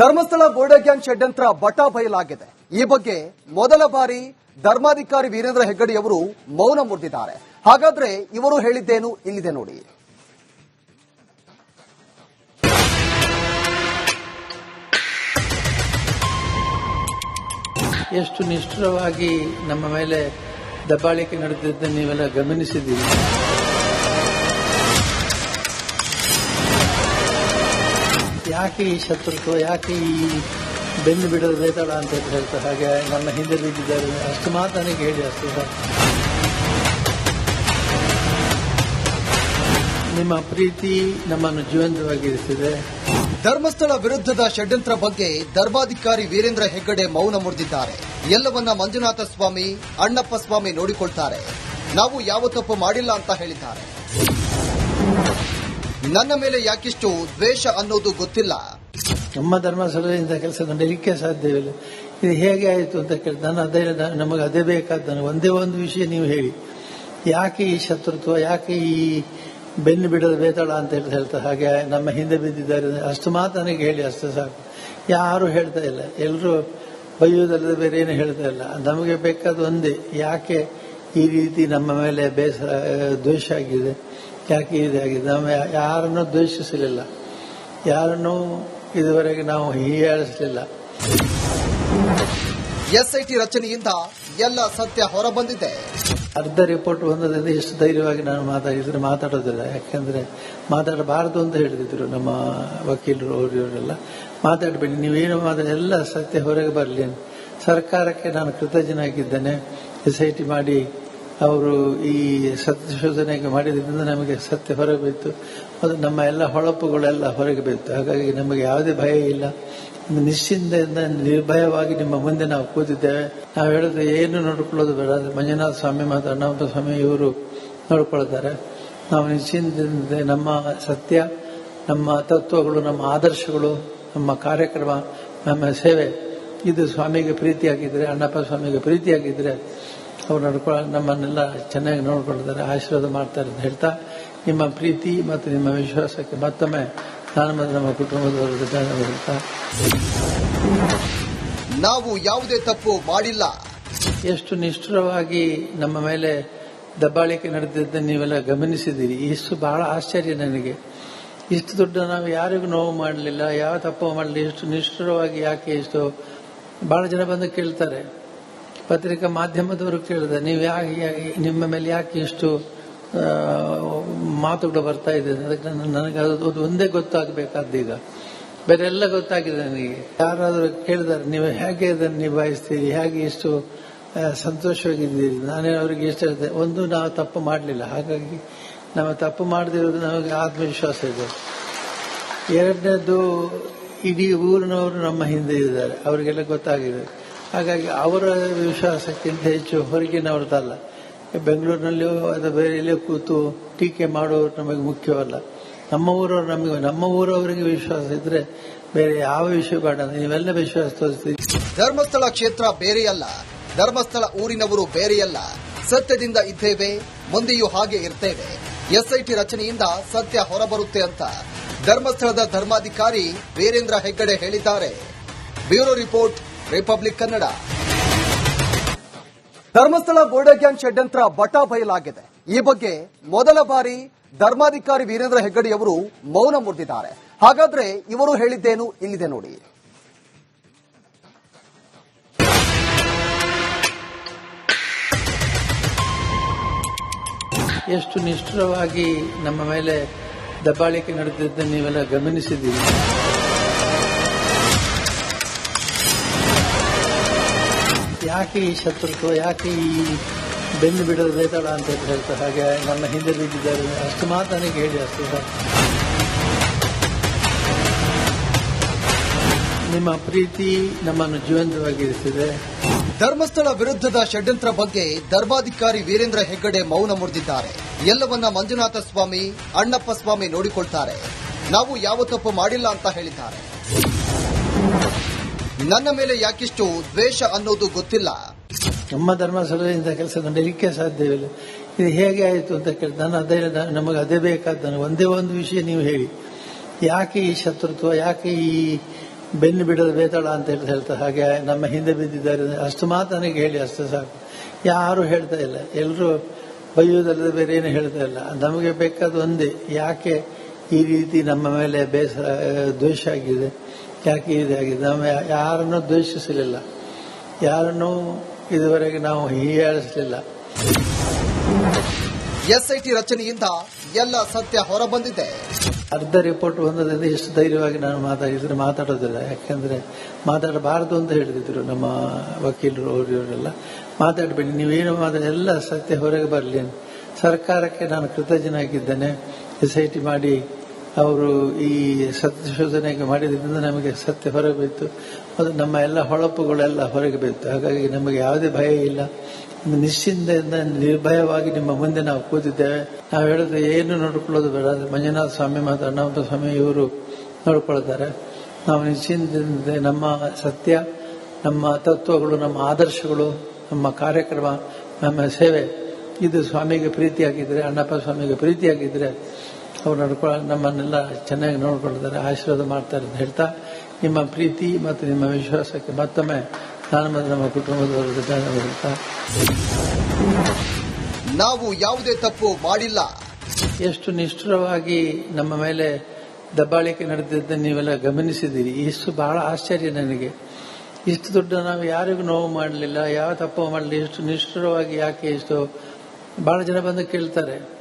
Dharmasthala border gang ಷಡ್ಯಂತ್ರ ಬಟಾ ಬಯಲಾಗಿದೆ. ಈ ಬಗ್ಗೆ ಮೊದಲ ಬಾರಿ ಧರ್ಮಾಧಿಕಾರಿ ವೀರೇಂದ್ರ ಹೆಗ್ಗಡಿಯವರು ಮೌನ ಮುರಿದಿದ್ದಾರೆ. ಹಾಗಾದ್ರೆ ಇವರು ಹೇಳಿದ್ದೇನು ಇಲ್ಲಿದೆ ನೋಡಿ. ಎಷ್ಟು ನಿಷ್ಠುರವಾಗಿ ನಮ್ಮ ಮೇಲೆ ದಬ್ಬಾಳಿಕೆ ನಡೆದಿದ್ದನ್ನು ನೀವೆಲ್ಲ ಗಮನಿಸಿದ್ದೀರಿ. ಯಾಕೆ ಈ ಶತ್ರುತ್ವ ಯಾಕೆ ಈ ಬೆನ್ನು ಬಿಡದ ಬೇತಾಳ ಅಂತ ಹೇಳ್ತಾರೆ. ಹಾಗೆ ನನ್ನ ಹಿಂದೆ ಬಿದ್ದಿದ್ದಾರೆ. ಅಷ್ಟು ಮಾತ್ರ ನನಗೆ ಹೇಳಿ ಅಷ್ಟು. ನಿಮ್ಮ ಪ್ರೀತಿ ನಮ್ಮನ್ನು ಜೀವಂತವಾಗಿರಿಸಿದೆ. ಧರ್ಮಸ್ಥಳ ವಿರುದ್ಧದ ಷಡ್ಯಂತ್ರ ಬಗ್ಗೆ ಧರ್ಮಾಧಿಕಾರಿ ವೀರೇಂದ್ರ ಹೆಗ್ಗಡೆ ಮೌನ ಮುರಿದಿದ್ದಾರೆ. ಎಲ್ಲವನ್ನ ಮಂಜುನಾಥ ಸ್ವಾಮಿ, ಅಣ್ಣಪ್ಪ ಸ್ವಾಮಿ ನೋಡಿಕೊಳ್ತಾರೆ. ನಾವು ಯಾವ ತಪ್ಪು ಮಾಡಿಲ್ಲ ಅಂತ ಹೇಳಿದ್ದಾರೆ. ನನ್ನ ಮೇಲೆ ಯಾಕಿಷ್ಟು ದ್ವೇಷ ಅನ್ನೋದು ಗೊತ್ತಿಲ್ಲ. ನಮ್ಮ ಧರ್ಮಸ್ಥಳದಿಂದ ಕೆಲಸ ನಡೀಲಿಕ್ಕೆ ಸಾಧ್ಯವಿಲ್ಲ ಇದು ಹೇಗೆ ಆಯಿತು ಅಂತ ಕೇಳಿ ನಾನು ಅದೇ ನಮಗೆ ಅದೇ ಬೇಕಾದ ಒಂದೇ ಒಂದು ವಿಷಯ ನೀವು ಹೇಳಿ. ಯಾಕೆ ಈ ಶತ್ರುತ್ವ, ಯಾಕೆ ಈ ಬೆನ್ನು ಬಿಡದ ಬೇತಾಳ ಅಂತ ಹೇಳಿ ಹೇಳ್ತಾರೆ ಹಾಗೆ ನಮ್ಮ ಹಿಂದೆ ಬಿದ್ದಿದ್ದಾರೆ ಅಷ್ಟು ಮಾತ್ರ ನನಗೆ ಹೇಳಿ, ಅಷ್ಟು ಸಾಕು. ಯಾರು ಹೇಳ್ತಾ ಇಲ್ಲ. ಎಲ್ಲರೂ ಬೈಯುವುದಲ್ಲದೆ ಬೇರೆ ಏನು ಹೇಳ್ತಾ ಇಲ್ಲ. ನಮಗೆ ಬೇಕಾದ ಒಂದೇ, ಯಾಕೆ ಈ ರೀತಿ ನಮ್ಮ ಮೇಲೆ ಬೇಸರ, ದ್ವೇಷ ಆಗಿದೆ? ಯಾಕೆ ಇದಾಗಿದೆ ನಾವು ಯಾರನ್ನು ದ್ವೇಷಿಸಲಿಲ್ಲ. ಯಾರನ್ನು ಇದುವರೆಗೆ ನಾವು ಹೀಯಾಳಿಸಲಿಲ್ಲ. ಎಸ್ಐಟಿ ರಚನೆಯಿಂದ ಎಲ್ಲ ಸತ್ಯ ಹೊರಬಂದಿದೆ. ಅರ್ಧ ರಿಪೋರ್ಟ್ ಬಂದದಿಂದ ಎಷ್ಟು ಧೈರ್ಯವಾಗಿ ನಾನು ಮಾತಾಡಿದ್ರೆ ಮಾತಾಡೋದಿಲ್ಲ. ಯಾಕೆಂದ್ರೆ ಮಾತಾಡಬಾರದು ಅಂತ ಹೇಳಿದ್ರು ನಮ್ಮ ವಕೀಲರು ಅವರು ಇವರೆಲ್ಲ ಮಾತಾಡಬೇಡಿ ನೀವೇನು ಮಾತಾಡಿ ಎಲ್ಲ ಸತ್ಯ ಹೊರಗೆ ಬರಲಿ ಸರ್ಕಾರಕ್ಕೆ ನಾನು ಕೃತಜ್ಞನಾಗಿದ್ದೇನೆ. ಎಸ್ ಐ ಟಿ ಮಾಡಿ ಅವರು ಈ ಸತ್ಯಶೋಧನೆಗೆ ಮಾಡಿದ್ರಿಂದ ನಮಗೆ ಸತ್ಯ ಹೊರಗೆ ಬಿತ್ತು ಮತ್ತು ನಮ್ಮ ಎಲ್ಲ ಹೊಳಪುಗಳೆಲ್ಲ ಹೊರಗೆ ಬಿತ್ತು ಹಾಗಾಗಿ ನಮಗೆ ಯಾವುದೇ ಭಯ ಇಲ್ಲ. ನಿಶ್ಚಿಂತೆಯಿಂದ ನಿರ್ಭಯವಾಗಿ ನಿಮ್ಮ ಮುಂದೆ ನಾವು ಕೂತಿದ್ದೇವೆ. ನಾವು ಹೇಳಿದ್ರೆ ಏನು ನೋಡಿಕೊಳ್ಳೋದು ಬೇಡ. ಮಂಜುನಾಥ ಸ್ವಾಮಿ ಮತ್ತು ಅಣ್ಣಪ್ಪ ಸ್ವಾಮಿ ಇವರು ನೋಡಿಕೊಳ್ತಾರೆ. ನಾವು ನಿಶ್ಚಿಂತೆಯಿಂದ ನಮ್ಮ ಸತ್ಯ, ನಮ್ಮ ತತ್ವಗಳು, ನಮ್ಮ ಆದರ್ಶಗಳು, ನಮ್ಮ ಕಾರ್ಯಕ್ರಮ, ನಮ್ಮ ಸೇವೆ, ಇದು ಸ್ವಾಮಿಗೆ ಪ್ರೀತಿಯಾಗಿದ್ರೆ ಅಣ್ಣಪ್ಪ ಸ್ವಾಮಿಗೆ ಪ್ರೀತಿಯಾಗಿದ್ರೆ ಅವ್ರು ನಡ್ಕೊಳ್ಳ ನಮ್ಮನ್ನೆಲ್ಲ ಚೆನ್ನಾಗಿ ನೋಡ್ಕೊಳ್ತಾರೆ ಆಶೀರ್ವಾದ ಮಾಡ್ತಾರೆ ಅಂತ ಹೇಳ್ತಾ ನಿಮ್ಮ ಪ್ರೀತಿ ಮತ್ತು ನಿಮ್ಮ ವಿಶ್ವಾಸಕ್ಕೆ ಮತ್ತೊಮ್ಮೆ ನಾನು ಮತ್ತು ನಮ್ಮ ಕುಟುಂಬದವರು ಹೇಳ್ತಾ ನಾವು ಯಾವುದೇ ತಪ್ಪು ಮಾಡಿಲ್ಲ. ಎಷ್ಟು ನಿಷ್ಠುರವಾಗಿ ನಮ್ಮ ಮೇಲೆ ದಬ್ಬಾಳಿಕೆ ನಡೆದಿದ್ದ ನೀವೆಲ್ಲ ಗಮನಿಸಿದ್ದೀರಿ. ಇಷ್ಟು ಬಹಳ ಆಶ್ಚರ್ಯ ನನಗೆ. ಇಷ್ಟು ದೊಡ್ಡ ನಾವು ಯಾರಿಗೂ ನೋವು ಮಾಡಲಿಲ್ಲ ಯಾವ ತಪ್ಪು ಮಾಡಲಿಲ್ಲ ಇಷ್ಟು ನಿಷ್ಠುರವಾಗಿ ಯಾಕೆ ಇಷ್ಟು ಬಹಳ ಜನ ಬಂದು ಕೇಳ್ತಾರೆ. ಪತ್ರಿಕಾ ಮಾಧ್ಯಮದವರು ಕೇಳಿದೆ, ನೀವು ಯಾಕೆ ನಿಮ್ಮ ಮೇಲೆ ಯಾಕೆ ಇಷ್ಟು ಮಾತುಗಳು ಬರ್ತಾ ಇದೆ? ಅದಕ್ಕೆ ನನಗೆ ಅದು ಒಂದೇ ಗೊತ್ತಾಗಬೇಕಾದ್ದು ಈಗ. ಬೇರೆ ಎಲ್ಲ ಗೊತ್ತಾಗಿದೆ ನನಗೆ. ಯಾರಾದರೂ ಕೇಳಿದಾರೆ, ನೀವು ಹೇಗೆ ಇದನ್ನು ನಿಭಾಯಿಸ್ತೀರಿ? ಹೇಗೆ ಇಷ್ಟು ಸಂತೋಷವಾಗಿದ್ದೀರಿ? ನಾನೇ ಅವರಿಗೆ ಇಷ್ಟ ಇರ್ತೇನೆ ಒಂದು ನಾವು ತಪ್ಪು ಮಾಡಲಿಲ್ಲ. ಹಾಗಾಗಿ ನಾವು ತಪ್ಪು ಮಾಡದಿರೋದು ನಮಗೆ ಆತ್ಮವಿಶ್ವಾಸ ಇದೆ. ಎರಡನೇದು, ಇಡೀ ಊರಿನವರು ನಮ್ಮ ಹಿಂದೆ ಇದ್ದಾರೆ. ಅವರಿಗೆಲ್ಲ ಗೊತ್ತಾಗಿದೆ. ಹಾಗಾಗಿ ಅವರ ವಿಶ್ವಾಸಕ್ಕಿಂತ ಹೆಚ್ಚು ಹೊರಗಿನವ್ರದ್ದಲ್ಲ ಬೆಂಗಳೂರಿನಲ್ಲಿಯೋ ಅದು ಬೇರೆ ಕೂತು ಟೀಕೆ ಮಾಡೋರು ನಮಗೆ ಮುಖ್ಯವಲ್ಲ. ನಮ್ಮ ಊರವ್ರು ನಮಗೆ, ನಮ್ಮ ಊರವರಿಗೆ ವಿಶ್ವಾಸ ಇದ್ರೆ ಬೇರೆ ಯಾವ ವಿಷಯ ಬೇಡ. ನೀವೆಲ್ಲ ವಿಶ್ವಾಸ ತೋರಿಸ್ತೀರಿ. ಧರ್ಮಸ್ಥಳ ಕ್ಷೇತ್ರ ಬೇರೆಯಲ್ಲ. ಧರ್ಮಸ್ಥಳ ಊರಿನವರು ಬೇರೆಯಲ್ಲ. ಸತ್ಯದಿಂದ ಇದ್ದೇವೆ, ಮುಂದೆಯೂ ಹಾಗೆ ಇರ್ತೇವೆ. ಎಸ್ಐಟಿ ರಚನೆಯಿಂದ ಸತ್ಯ ಹೊರಬರುತ್ತೆ ಅಂತ ಧರ್ಮಸ್ಥಳದ ಧರ್ಮಾಧಿಕಾರಿ ವೀರೇಂದ್ರ ಹೆಗ್ಗಡೆ ಹೇಳಿದ್ದಾರೆ. Bureau report Republic Kannada. Dharmasthala ಬೋರ್ಡೆ gang ಷಡ್ಯಂತ್ರ ಬಟಾ ಬಯಲಾಗಿದೆ. ಈ ಬಗ್ಗೆ ಮೊದಲ ಬಾರಿ ಧರ್ಮಾಧಿಕಾರಿ ವೀರೇಂದ್ರ ಹೆಗ್ಗಡಿಯವರು ಮೌನ ಮುರಿದಿದ್ದಾರೆ. ಹಾಗಾದ್ರೆ ಇವರು ಹೇಳಿದ್ದೇನು ಇಲ್ಲಿದೆ ನೋಡಿ. ಎಷ್ಟು ನಿಷ್ಠುರವಾಗಿ ನಮ್ಮ ಮೇಲೆ ದಬ್ಬಾಳಿಕೆ ನಡೆದಿದ್ದನ್ನು ನೀವೆಲ್ಲ ಗಮನಿಸಿದ್ದೀರಿ. ಯಾಕೆ ಈ ಶತ್ರುತ್ವ, ಯಾಕೆ ಈ ಬೆನ್ನು ಬಿಡದ ಬೇತಾಳ ಅಂತ ಹೇಳ್ತಾರೆ ಹಾಗೆ ನನ್ನ ಹಿಂದೆ ಬಿದ್ದಿದ್ದಾರೆ. ಅಷ್ಟು ಮಾತ್ರ ನನಗೆ ಹೇಳಿ ಅಷ್ಟು. ನಿಮ್ಮ ಪ್ರೀತಿ ನಮ್ಮನ್ನು ಜೀವಂತವಾಗಿರಿಸಿದೆ. ಧರ್ಮಸ್ಥಳ ವಿರುದ್ಧದ ಷಡ್ಯಂತ್ರ ಬಗ್ಗೆ ಧರ್ಮಾಧಿಕಾರಿ ವೀರೇಂದ್ರ ಹೆಗ್ಗಡೆ ಮೌನ ಮುರಿದಿದ್ದಾರೆ. ಎಲ್ಲವನ್ನ ಮಂಜುನಾಥ ಸ್ವಾಮಿ, ಅಣ್ಣಪ್ಪ ಸ್ವಾಮಿ ನೋಡಿಕೊಳ್ತಾರೆ. ನಾವು ಯಾವ ತಪ್ಪು ಮಾಡಿಲ್ಲ ಅಂತ ಹೇಳಿದ್ದಾರೆ. ನನ್ನ ಮೇಲೆ ಯಾಕಿಷ್ಟು ದ್ವೇಷ ಅನ್ನೋದು ಗೊತ್ತಿಲ್ಲ. ನಮ್ಮ ಧರ್ಮಸ್ಥಳದಿಂದ ಕೆಲಸ ನಡೆಯಲಿಕ್ಕೆ ಸಾಧ್ಯವಿಲ್ಲ ಇದು ಹೇಗೆ ಆಯಿತು ಅಂತ ಕೇಳಿ ನಾನು ಅದೇ ನಮಗೆ ಅದೇ ಬೇಕಾದ ನನಗೆ ಒಂದೇ ಒಂದು ವಿಷಯ ನೀವು ಹೇಳಿ. ಯಾಕೆ ಈ ಶತ್ರುತ್ವ, ಯಾಕೆ ಈ ಬೆನ್ನು ಬಿಡದ ಬೇತಾಳ ಅಂತ ಹೇಳಿ ಹೇಳ್ತಾರೆ ಹಾಗೆ ನಮ್ಮ ಹಿಂದೆ ಬಿದ್ದಿದ್ದಾರೆ. ಅಷ್ಟು ಮಾತು ನನಗೆ ಹೇಳಿ, ಅಷ್ಟು ಸಾಕು. ಯಾರು ಹೇಳ್ತಾ ಇಲ್ಲ. ಎಲ್ಲರೂ ಬೈಯುವುದಲ್ಲದೆ ಬೇರೆ ಏನು ಹೇಳ್ತಾ ಇಲ್ಲ. ನಮಗೆ ಬೇಕಾದ ಒಂದೇ, ಯಾಕೆ ಈ ರೀತಿ ನಮ್ಮ ಮೇಲೆ ಬೇಸರ ದ್ವೇಷ ಆಗಿದೆ? ಯಾಕೆ ಇದಾಗಿದೆ ನಾವು ಯಾರನ್ನು ದ್ವೇಷಿಸಲಿಲ್ಲ. ಯಾರನ್ನೂ ಇದುವರೆಗೆ ನಾವು ಹೀಯಾಳಿಸಲಿಲ್ಲ. ಎಸ್ಐಟಿ ರಚನೆಯಿಂದ ಎಲ್ಲ ಸತ್ಯ ಹೊರಬಂದಿದೆ. ಅರ್ಧ ರಿಪೋರ್ಟ್ ಬಂದದಿಂದ ಎಷ್ಟು ಧೈರ್ಯವಾಗಿ ನಾನು ಮಾತಾಡಿದ್ರೆ ಮಾತಾಡೋದಿಲ್ಲ. ಯಾಕೆಂದ್ರೆ ಮಾತಾಡಬಾರದು ಅಂತ ಹೇಳಿದ್ರು ನಮ್ಮ ವಕೀಲರು ಅವರೆಲ್ಲ ಇವರೆಲ್ಲ ಮಾತಾಡಬೇಡಿ ನೀವೇನು ಮಾತಾಡಿ ಎಲ್ಲ ಸತ್ಯ ಹೊರಗೆ ಬರಲಿ. ಸರ್ಕಾರಕ್ಕೆ ನಾನು ಕೃತಜ್ಞನಾಗಿದ್ದೇನೆ. ಎಸ್ ಐ ಟಿ ಮಾಡಿ ಅವರು ಈ ಸತ್ಯಶೋಧನೆಗೆ ಮಾಡಿದ್ರಿಂದ ನಮಗೆ ಸತ್ಯ ಹೊರಗೆ ಬಿತ್ತು ಅದು ನಮ್ಮ ಎಲ್ಲ ಹೊಳಪುಗಳೆಲ್ಲ ಹೊರಗೆ ಬಿತ್ತು. ಹಾಗಾಗಿ ನಮಗೆ ಯಾವುದೇ ಭಯ ಇಲ್ಲ. ನಿಶ್ಚಿಂತೆಯಿಂದ ನಿರ್ಭಯವಾಗಿ ನಿಮ್ಮ ಮುಂದೆ ನಾವು ಕೂತಿದ್ದೇವೆ. ನಾವು ಹೇಳಿದ್ರೆ ಏನು ನೋಡಿಕೊಳ್ಳೋದು ಬೇಡ. ಮಂಜುನಾಥ ಸ್ವಾಮಿ ಮತ್ತು ಅಣ್ಣಪ್ಪ ಸ್ವಾಮಿ ಇವರು ನೋಡಿಕೊಳ್ತಾರೆ. ನಾವು ನಿಶ್ಚಿಂತೆಯಿಂದ ನಮ್ಮ ಸತ್ಯ, ನಮ್ಮ ತತ್ವಗಳು, ನಮ್ಮ ಆದರ್ಶಗಳು, ನಮ್ಮ ಕಾರ್ಯಕ್ರಮ, ನಮ್ಮ ಸೇವೆ, ಇದು ಸ್ವಾಮಿಗೆ ಪ್ರೀತಿಯಾಗಿದ್ರೆ, ಅಣ್ಣಪ್ಪ ಸ್ವಾಮಿಗೆ ಪ್ರೀತಿಯಾಗಿದ್ರೆ ಅವ್ರು ನಡ್ಕೊ ನಮ್ಮನ್ನೆಲ್ಲ ಚೆನ್ನಾಗಿ ನೋಡ್ಕೊಳ್ತಾರೆ ಆಶೀರ್ವಾದ ಮಾಡ್ತಾರೆ ಅಂತ ಹೇಳ್ತಾ ನಿಮ್ಮ ಪ್ರೀತಿ ಮತ್ತು ನಿಮ್ಮ ವಿಶ್ವಾಸಕ್ಕೆ ಮತ್ತೊಮ್ಮೆ ನಾನು ಮತ್ತು ನಮ್ಮ ಕುಟುಂಬದವರು ಹೇಳ್ತಾ ನಾವು ಯಾವುದೇ ತಪ್ಪು ಮಾಡಿಲ್ಲ. ಎಷ್ಟು ನಿಷ್ಠುರವಾಗಿ ನಮ್ಮ ಮೇಲೆ ದಬ್ಬಾಳಿಕೆ ನಡೆದಿದ್ದ ನೀವೆಲ್ಲ ಗಮನಿಸಿದ್ದೀರಿ. ಇಷ್ಟು ಬಹಳ ಆಶ್ಚರ್ಯ ನನಗೆ. ಇಷ್ಟು ದೊಡ್ಡ ನಾವು ಯಾರಿಗೂ ನೋವು ಮಾಡಲಿಲ್ಲ ಯಾವ ತಪ್ಪು ಮಾಡಲಿಲ್ಲ ಇಷ್ಟು ನಿಷ್ಠುರವಾಗಿ ಯಾಕೆ ಇಷ್ಟು ಬಹಳ ಜನ ಬಂದು ಕೇಳ್ತಾರೆ.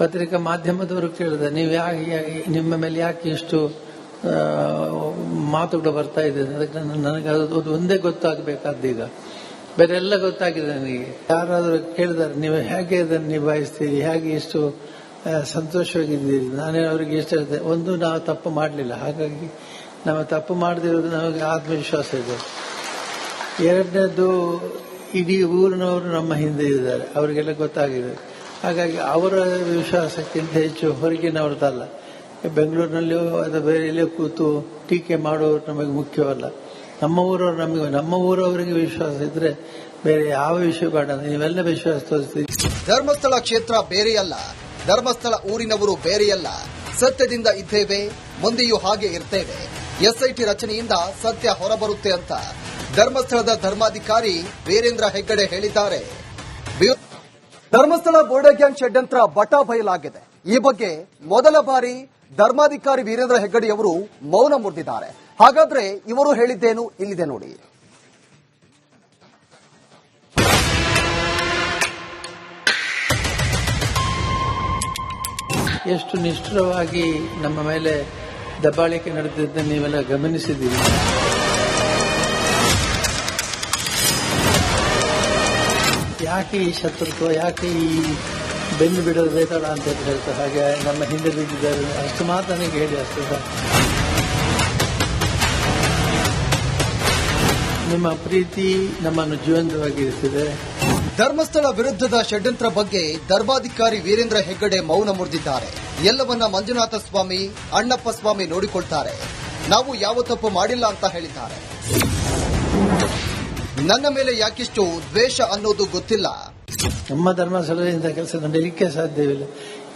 ಪತ್ರಿಕಾ ಮಾಧ್ಯಮದವರು ಕೇಳಿದ ನೀವು ಯಾಕೆ ನಿಮ್ಮ ಮೇಲೆ ಯಾಕೆ ಇಷ್ಟು ಮಾತುಗಳು ಬರ್ತಾ ಇದೆ? ಅದಕ್ಕೆ ನನಗೆ ಅದು ಒಂದೇ ಗೊತ್ತಾಗಬೇಕಾದ್ದು ಈಗ. ಬೇರೆ ಎಲ್ಲ ಗೊತ್ತಾಗಿದೆ ನನಗೆ. ಯಾರಾದರೂ ಕೇಳಿದಾರೆ, ನೀವು ಹೇಗೆ ಅದನ್ನು ನಿಭಾಯಿಸ್ತೀರಿ? ಹೇಗೆ ಇಷ್ಟು ಸಂತೋಷವಾಗಿದ್ದೀರಿ? ನಾನೇ ಅವರಿಗೆ ಇಷ್ಟ ಹೇಳಿದೆ, ಒಂದು ನಾವು ತಪ್ಪು ಮಾಡಲಿಲ್ಲ. ಹಾಗಾಗಿ ನಾವು ತಪ್ಪು ಮಾಡದಿರೋದು ನಮಗೆ ಆತ್ಮವಿಶ್ವಾಸ ಇದೆ. ಎರಡನೇದು ಇಡೀ ಊರಿನವರು ನಮ್ಮ ಹಿಂದೆ ಇದ್ದಾರೆ. ಅವರಿಗೆಲ್ಲ ಗೊತ್ತಾಗಿದೆ. ಹಾಗಾಗಿ ಅವರ ವಿಶ್ವಾಸಕ್ಕಿಂತ ಹೆಚ್ಚು ಹೊರಗಿನವ್ರದ್ದಲ್ಲ ಬೆಂಗಳೂರಿನಲ್ಲಿಯೋ ಅಥವಾ ಬೇರೆ ಎಲ್ಲೇ ಕೂತು ಟೀಕೆ ಮಾಡೋರು ನಮಗೆ ಮುಖ್ಯವಲ್ಲ. ನಮ್ಮ ಊರವ್ರು ನಮಗೆ, ನಮ್ಮ ಊರವರಿಗೆ ವಿಶ್ವಾಸ ಇದ್ರೆ ಬೇರೆ ಯಾವ ವಿಷಯ ಬೇಡ. ನೀವೆಲ್ಲ ವಿಶ್ವಾಸ ತೋರಿಸ್ತೀವಿ ಧರ್ಮಸ್ಥಳ ಕ್ಷೇತ್ರ ಬೇರೆಯಲ್ಲ. ಧರ್ಮಸ್ಥಳ ಊರಿನವರು ಬೇರೆಯಲ್ಲ. ಸತ್ಯದಿಂದ ಇದ್ದೇವೆ ಮುಂದೆಯೂ ಹಾಗೆ ಇರ್ತೇವೆ. ಎಸ್ಐಟಿ ರಚನೆಯಿಂದ ಸತ್ಯ ಹೊರಬರುತ್ತೆ ಅಂತ ಧರ್ಮಸ್ಥಳದ ಧರ್ಮಾಧಿಕಾರಿ ವೀರೇಂದ್ರ ಹೆಗ್ಗಡೆ ಹೇಳಿದ್ದಾರೆ. ಧರ್ಮಸ್ಥಳ ಬೋರ್ಡರ್ ಗ್ಯಾಂಗ್ ಷಡ್ಯಂತ್ರ ಬಟ ಬಯಲಾಗಿದೆ. ಈ ಬಗ್ಗೆ ಮೊದಲ ಬಾರಿ ಧರ್ಮಾಧಿಕಾರಿ ವೀರೇಂದ್ರ ಹೆಗ್ಗಡೆಯವರು ಮೌನ ಮುರಿದಿದ್ದಾರೆ. ಹಾಗಾದ್ರೆ ಇವರು ಹೇಳಿದ್ದೇನು ಇಲ್ಲಿದೆ ನೋಡಿ. ಎಷ್ಟು ನಿಷ್ಠುರವಾಗಿ ನಮ್ಮ ಮೇಲೆ ದಬ್ಬಾಳಿಕೆ ನಡೆದಿದ್ದನ್ನು ನೀವೆಲ್ಲ ಗಮನಿಸಿದ್ದೀರಿ. ಯಾಕೆ ಈ ಶತ್ರುತ್ವ, ಯಾಕೆ ಈ ಬೆನ್ನು ಬಿಡೋದು ಬೇಕಲ್ಲ ಅಂತ ಹೇಳಿ ಹೇಳ್ತಾರೆ. ಹಾಗೆ ನಮ್ಮ ಹಿಂದೆ ಬಿದ್ದಿದ್ದಾರೆ. ಅಷ್ಟು ಮಾತ್ರ ನನಗೆ ಹೇಳಿ ಅಷ್ಟು. ನಿಮ್ಮ ಪ್ರೀತಿ ನಮ್ಮನ್ನು ಜೀವಂತವಾಗಿ ಇರಿಸಿದೆ ಧರ್ಮಸ್ಥಳ ವಿರುದ್ಧದ ಷಡ್ಯಂತ್ರ ಬಗ್ಗೆ ಧರ್ಮಾಧಿಕಾರಿ ವೀರೇಂದ್ರ ಹೆಗ್ಗಡೆ ಮೌನ ಮುರಿದಿದ್ದಾರೆ. ಎಲ್ಲವನ್ನ ಮಂಜುನಾಥ ಸ್ವಾಮಿ, ಅಣ್ಣಪ್ಪ ಸ್ವಾಮಿ ನೋಡಿಕೊಳ್ತಾರೆ. ನಾವು ಯಾವ ತಪ್ಪು ಮಾಡಿಲ್ಲ ಅಂತ ಹೇಳಿದ್ದಾರೆ. ನನ್ನ ಮೇಲೆ ಯಾಕಿಷ್ಟು ದ್ವೇಷ ಅನ್ನೋದು ಗೊತ್ತಿಲ್ಲ. ನಮ್ಮ ಧರ್ಮಸ್ಥಳದಿಂದ ಕೆಲಸ ನಡೆಯಲಿಕ್ಕೆ ಸಾಧ್ಯವಿಲ್ಲ.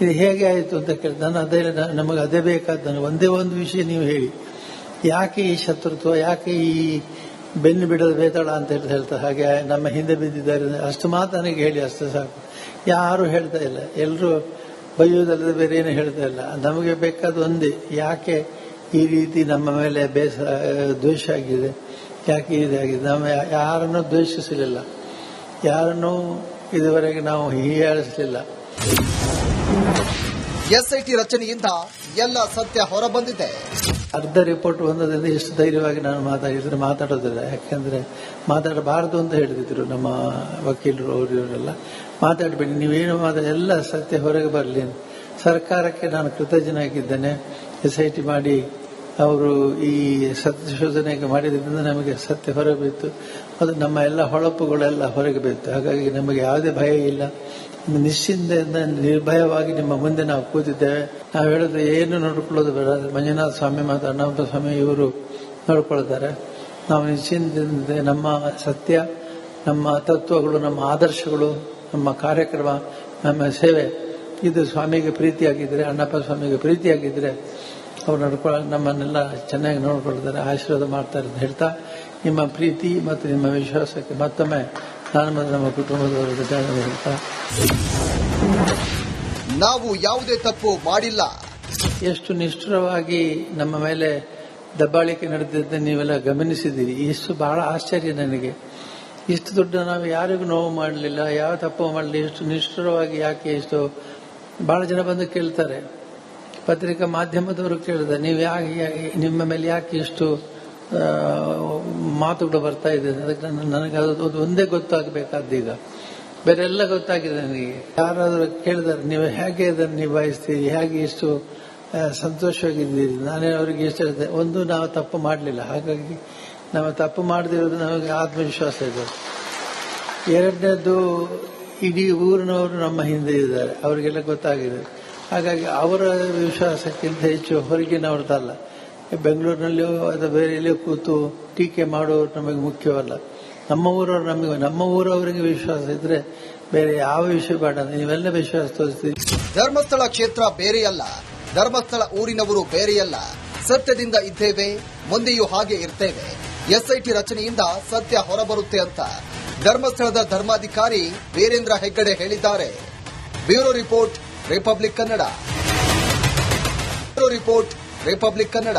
ಇದು ಹೇಗೆ ಆಯಿತು ಅಂತ ಕೇಳಿ ನಾನು ಅದೇ, ನಮಗೆ ಅದೇ ಬೇಕಾದ ನಾನು ಒಂದೇ ಒಂದು ವಿಷಯ ನೀವು ಹೇಳಿ. ಯಾಕೆ ಈ ಶತ್ರುತ್ವ, ಯಾಕೆ ಈ ಬೆನ್ನು ಬಿಡದ ಬೇತಾಳ ಅಂತ ಹೇಳಿ ಹೇಳ್ತಾರೆ ಹಾಗೆ ನಮ್ಮ ಹಿಂದೆ ಬಿದ್ದಿದ್ದಾರೆ. ಅಷ್ಟು ಮಾತು ನನಗೆ ಹೇಳಿ, ಅಷ್ಟು ಸಾಕು. ಯಾರು ಹೇಳ್ತಾ ಇಲ್ಲ. ಎಲ್ಲರೂ ಬೈಯೋದಲ್ಲದೆ ಬೇರೆ ಏನು ಹೇಳ್ತಾ ಇಲ್ಲ. ನಮಗೆ ಬೇಕಾದ ಒಂದೇ, ಯಾಕೆ ಈ ರೀತಿ ನಮ್ಮ ಮೇಲೆ ಬೇಸ, ದ್ವೇಷ ಆಗಿದೆ? ಯಾಕೆ ಇದಾಗಿದೆ ನಾವು ಯಾರನ್ನು ದ್ವೇಷಿಸಲಿಲ್ಲ. ಯಾರನ್ನು ಇದುವರೆಗೆ ನಾವು ಹೀಯಾಳಿಸಲಿಲ್ಲ. ಎಸ್ಐಟಿ ರಚನೆಯಿಂದ ಎಲ್ಲ ಸತ್ಯ ಹೊರಬಂದಿದೆ. ಅರ್ಧ ರಿಪೋರ್ಟ್ ಬಂದದಿಂದ ಎಷ್ಟು ಧೈರ್ಯವಾಗಿ ನಾನು ಮಾತಾಡಿದ್ರೆ ಮಾತಾಡೋದಿಲ್ಲ. ಯಾಕೆಂದ್ರೆ ಮಾತಾಡಬಾರದು ಅಂತ ಹೇಳಿದ್ರು ನಮ್ಮ ವಕೀಲರು ಅವರು ಇವರೆಲ್ಲ ಮಾತಾಡಬೇಡಿ ನೀವೇನು ಮಾತಾಡ ಎಲ್ಲ ಸತ್ಯ ಹೊರಗೆ ಬರಲಿ ಅಂತ. ಸರ್ಕಾರಕ್ಕೆ ನಾನು ಕೃತಜ್ಞನಾಗಿದ್ದೇನೆ. ಎಸ್ ಐ ಟಿ ಮಾಡಿ ಅವರು ಈ ಸತ್ಯಶೋಧನೆಗೆ ಮಾಡಿದ್ರಿಂದ ನಮಗೆ ಸತ್ಯ ಹೊರಗೆ ಅದು ನಮ್ಮ ಎಲ್ಲ ಹೊಳಪುಗಳೆಲ್ಲ ಹೊರಗೆ ಬಿತ್ತು. ಹಾಗಾಗಿ ನಮಗೆ ಯಾವುದೇ ಭಯ ಇಲ್ಲ. ನಿಶ್ಚಿಂತೆಯಿಂದ ನಿರ್ಭಯವಾಗಿ ನಿಮ್ಮ ಮುಂದೆ ನಾವು ಕೂತಿದ್ದೇವೆ. ನಾವು ಹೇಳಿದ್ರೆ ಏನು ನೋಡಿಕೊಳ್ಳೋದು ಬೇಡ. ಮಂಜುನಾಥ ಸ್ವಾಮಿ ಮತ್ತು ಅಣ್ಣಪ್ಪ ಸ್ವಾಮಿ ಇವರು ನೋಡಿಕೊಳ್ತಾರೆ. ನಾವು ನಿಶ್ಚಿಂತೆಯಿಂದ ನಮ್ಮ ಸತ್ಯ, ನಮ್ಮ ತತ್ವಗಳು, ನಮ್ಮ ಆದರ್ಶಗಳು, ನಮ್ಮ ಕಾರ್ಯಕ್ರಮ, ನಮ್ಮ ಸೇವೆ, ಇದು ಸ್ವಾಮಿಗೆ ಪ್ರೀತಿಯಾಗಿದ್ರೆ ಅಣ್ಣಪ್ಪ ಸ್ವಾಮಿಗೆ ಪ್ರೀತಿಯಾಗಿದ್ರೆ ಅವ್ರು ನಡ್ಕೊಳ್ಳ ನಮ್ಮನ್ನೆಲ್ಲ ಚೆನ್ನಾಗಿ ನೋಡ್ಕೊಳ್ತಾರೆ ಆಶೀರ್ವಾದ ಮಾಡ್ತಾರೆ ಅಂತ ಹೇಳ್ತಾ ನಿಮ್ಮ ಪ್ರೀತಿ ಮತ್ತು ನಿಮ್ಮ ವಿಶ್ವಾಸಕ್ಕೆ ಮತ್ತೊಮ್ಮೆ ನಾನು ಮತ್ತು ನಮ್ಮ ಕುಟುಂಬದವರ ಹೇಳ್ತಾ. ನಾವು ಯಾವುದೇ ತಪ್ಪು ಮಾಡಿಲ್ಲ. ಎಷ್ಟು ನಿಷ್ಠುರವಾಗಿ ನಮ್ಮ ಮೇಲೆ ದಬ್ಬಾಳಿಕೆ ನಡೆದಿದ್ದ ನೀವೆಲ್ಲ ಗಮನಿಸಿದ್ದೀರಿ. ಇಷ್ಟು ಬಹಳ ಆಶ್ಚರ್ಯ ನನಗೆ. ಇಷ್ಟು ದೊಡ್ಡ ನಾವು ಯಾರಿಗೂ ನೋವು ಮಾಡಲಿಲ್ಲ ಯಾವ ತಪ್ಪು ಮಾಡಲಿ ಇಷ್ಟು ನಿಷ್ಠುರವಾಗಿ ಯಾಕೆ ಇಷ್ಟು ಬಹಳ ಜನ ಬಂದು ಕೇಳ್ತಾರೆ. ಪತ್ರಿಕಾ ಮಾಧ್ಯಮದವರು ಕೇಳಿದ, ನೀವು ಯಾಕೆ ನಿಮ್ಮ ಮೇಲೆ ಯಾಕೆ ಇಷ್ಟು ಮಾತುಗಳು ಬರ್ತಾ ಇದೆ? ಅದಕ್ಕೆ ನನಗೆ ಅದು ಒಂದೇ ಗೊತ್ತಾಗಬೇಕಾದೀಗ ಬೇರೆ ಎಲ್ಲ ಗೊತ್ತಾಗಿದೆ ನನಗೆ. ಯಾರಾದರೂ ಕೇಳಿದಾರೆ, ನೀವು ಹೇಗೆ ಇದನ್ನು ನಿಭಾಯಿಸ್ತೀರಿ? ಹೇಗೆ ಇಷ್ಟು ಸಂತೋಷವಾಗಿದ್ದೀರಿ? ನಾನೇ ಅವರಿಗೆ ಇಷ್ಟ ಹೇಳಿದೆ, ಒಂದು ನಾವು ತಪ್ಪು ಮಾಡಲಿಲ್ಲ. ಹಾಗಾಗಿ ನಾವು ತಪ್ಪು ಮಾಡದಿರೋದು ನಮಗೆ ಆತ್ಮವಿಶ್ವಾಸ ಇದೆ. ಎರಡನೇದು, ಇಡೀ ಊರಿನವರು ನಮ್ಮ ಹಿಂದೆ ಇದ್ದಾರೆ. ಅವರಿಗೆಲ್ಲ ಗೊತ್ತಾಗಿದೆ. ಹಾಗಾಗಿ ಅವರ ವಿಶ್ವಾಸಕ್ಕಿಂತ ಹೆಚ್ಚು ಹೊರಗಿನವ್ರದ್ದಲ್ಲ. ಬೆಂಗಳೂರಿನಲ್ಲಿಯೋ ಅಥವಾ ಬೇರೆ ಎಲ್ಲಿಯೋ ಕೂತು ಟೀಕೆ ಮಾಡೋರು ನಮಗೆ ಮುಖ್ಯವಲ್ಲ. ನಮ್ಮ ಊರವ್ರು ನಮಗೆ, ನಮ್ಮ ಊರವರಿಗೆ ವಿಶ್ವಾಸ ಇದ್ರೆ ಬೇರೆ ಯಾವ ವಿಷಯ ಬೇಡ ನೀವೆಲ್ಲ ವಿಶ್ವಾಸ ತೋರಿಸ್ತೀರಿ. ಧರ್ಮಸ್ಥಳ ಕ್ಷೇತ್ರ ಬೇರೆಯಲ್ಲ. ಧರ್ಮಸ್ಥಳ ಊರಿನವರು ಬೇರೆಯಲ್ಲ. ಸತ್ಯದಿಂದ ಇದ್ದೇವೆ ಮುಂದೆಯೂ ಹಾಗೆ ಇರ್ತೇವೆ. ಎಸ್ಐಟಿ ರಚನೆಯಿಂದ ಸತ್ಯ ಹೊರಬರುತ್ತೆ ಅಂತ ಧರ್ಮಸ್ಥಳದ ಧರ್ಮಾಧಿಕಾರಿ ವೀರೇಂದ್ರ ಹೆಗ್ಗಡೆ ಹೇಳಿದ್ದಾರೆ. Bureau report Republic Kannada. Report Republic Kannada.